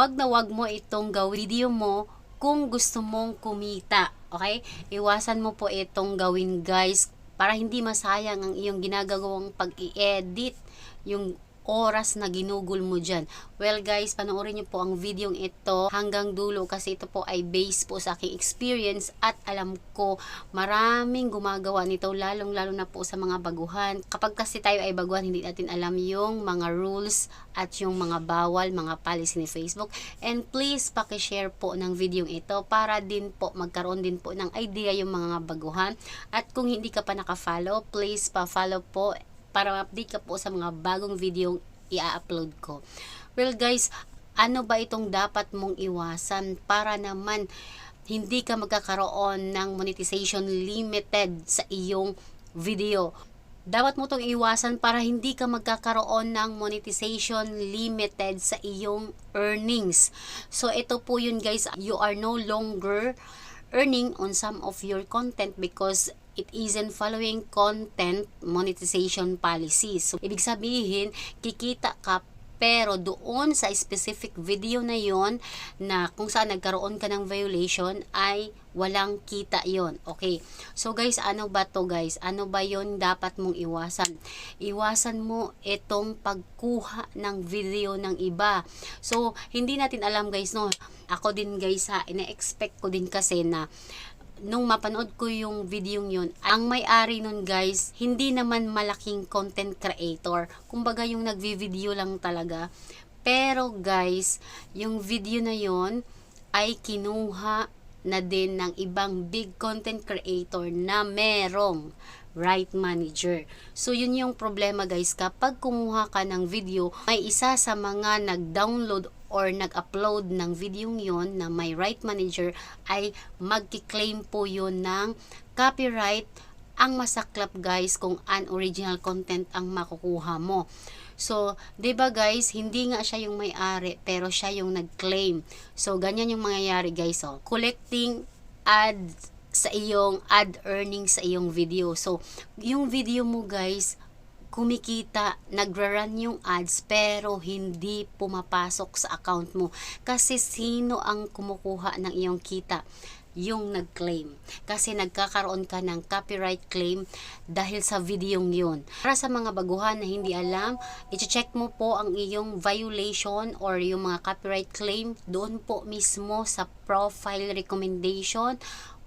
wag na wag mo itong gawin video mo kung gusto mong kumita. Okay? Iwasan mo po itong gawin guys para hindi masayang ang iyong ginagawang pag-i-edit yung oras na ginugol mo dyan. Well guys, panoorin niyo po ang video ito hanggang dulo kasi ito po ay based po sa aking experience at alam ko maraming gumagawa nito lalong lalo na po sa mga baguhan. Kapag kasi tayo ay baguhan, hindi natin alam yung mga rules at yung mga bawal, mga policy ni Facebook. And please, pakishare po ng video ito para din po magkaroon din po ng idea yung mga baguhan. At kung hindi ka pa nakafollow, please pa-follow po para ma-update ka po sa mga bagong video i-upload ko. Well guys, ano ba itong dapat mong iwasan para naman hindi ka magkakaroon ng monetization limited sa iyong video. Dapat mo itong iwasan para hindi ka magkakaroon ng monetization limited sa iyong earnings. So ito po yun guys, you are no longer earning on some of your content because it isn't following content monetization policies. So, ibig sabihin, kikita ka pero doon sa specific video na yon na kung saan nagkaroon ka ng violation ay walang kita yon Okay. So guys, ano ba to guys? Ano ba yon dapat mong iwasan? Iwasan mo itong pagkuha ng video ng iba. So, hindi natin alam guys no. Ako din guys ha, ina-expect ko din kasi na nung mapanood ko yung video yun, ang may-ari nun guys, hindi naman malaking content creator. Kumbaga yung nagvi-video lang talaga. Pero guys, yung video na yon ay kinuha na din ng ibang big content creator na merong right manager. So, yun yung problema guys. Kapag kumuha ka ng video, may isa sa mga nag-download or nag-upload ng video yon na may right manager ay magki-claim po yun ng copyright ang masaklap guys kung unoriginal content ang makukuha mo. So, 'di ba guys, hindi nga siya yung may-ari pero siya yung nag-claim. So, ganyan yung mangyayari guys, oh. Collecting ads sa iyong ad earning sa iyong video. So, yung video mo guys, kumikita, nagra-run yung ads pero hindi pumapasok sa account mo. Kasi sino ang kumukuha ng iyong kita? yung nag-claim. Kasi nagkakaroon ka ng copyright claim dahil sa videong yun. Para sa mga baguhan na hindi alam, i-check mo po ang iyong violation or yung mga copyright claim doon po mismo sa profile recommendation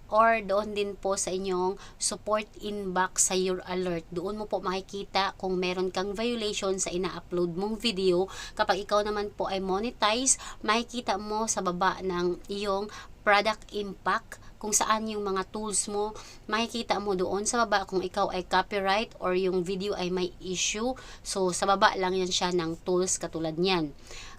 or doon din po sa inyong support inbox sa your alert. Doon mo po makikita kung meron kang violation sa ina-upload mong video. Kapag ikaw naman po ay monetize, makikita mo sa baba ng iyong product impact kung saan yung mga tools mo, makikita mo doon sa baba kung ikaw ay copyright or yung video ay may issue. So, sa baba lang yan siya ng tools katulad niyan.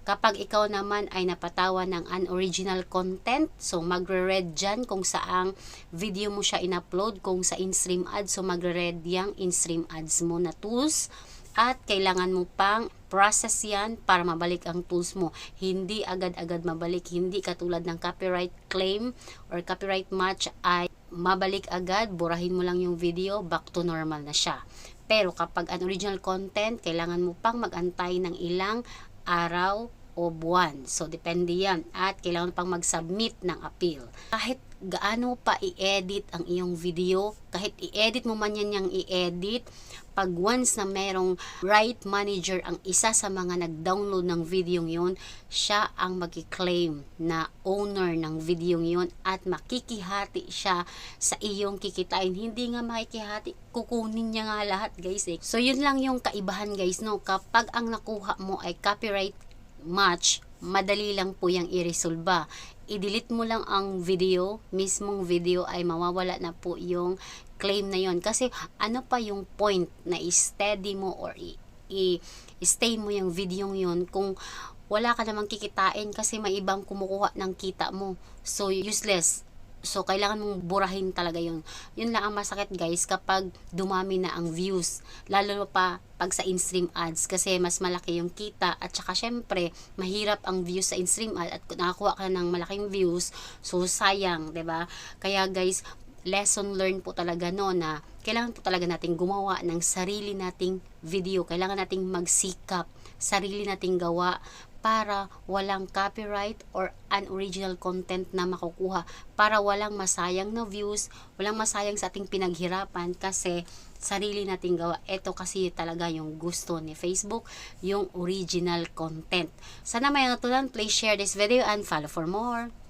Kapag ikaw naman ay napatawa ng unoriginal content, so magre-red dyan kung saang video mo siya in-upload, kung sa in-stream ads, so magre-red yung in-stream ads mo na tools at kailangan mo pang process yan para mabalik ang tools mo. Hindi agad-agad mabalik, hindi katulad ng copyright claim or copyright match ay mabalik agad, burahin mo lang yung video, back to normal na siya. Pero kapag unoriginal content, kailangan mo pang magantay ng ilang arau o buwan. So, depende yan. At kailangan pang mag-submit ng appeal. Kahit gaano pa i-edit ang iyong video, kahit i-edit mo man yan yung i-edit, pag once na merong right manager ang isa sa mga nag-download ng video yon, siya ang magki-claim na owner ng video yon at makikihati siya sa iyong kikitain. Hindi nga makikihati, kukunin niya nga lahat guys eh. So yun lang yung kaibahan guys no, kapag ang nakuha mo ay copyright match, madali lang po yung i-resolve. I-delete mo lang ang video, mismong video ay mawawala na po yung claim na yon Kasi ano pa yung point na i-steady mo or i-stay mo yung video yon kung wala ka namang kikitain kasi may ibang kumukuha ng kita mo. So, useless So, kailangan mong burahin talaga yun. Yun lang ang masakit guys kapag dumami na ang views. Lalo pa pag sa in-stream ads kasi mas malaki yung kita at saka syempre mahirap ang views sa in-stream ad at nakakuha ka ng malaking views so sayang, ba? Kaya guys, lesson learned po talaga no na kailangan po talaga nating gumawa ng sarili nating video. Kailangan nating magsikap, sarili nating gawa para walang copyright or unoriginal content na makukuha para walang masayang na views, walang masayang sa ating pinaghirapan kasi sarili nating gawa. Ito kasi talaga yung gusto ni Facebook, yung original content. Sana may natulan, please share this video and follow for more.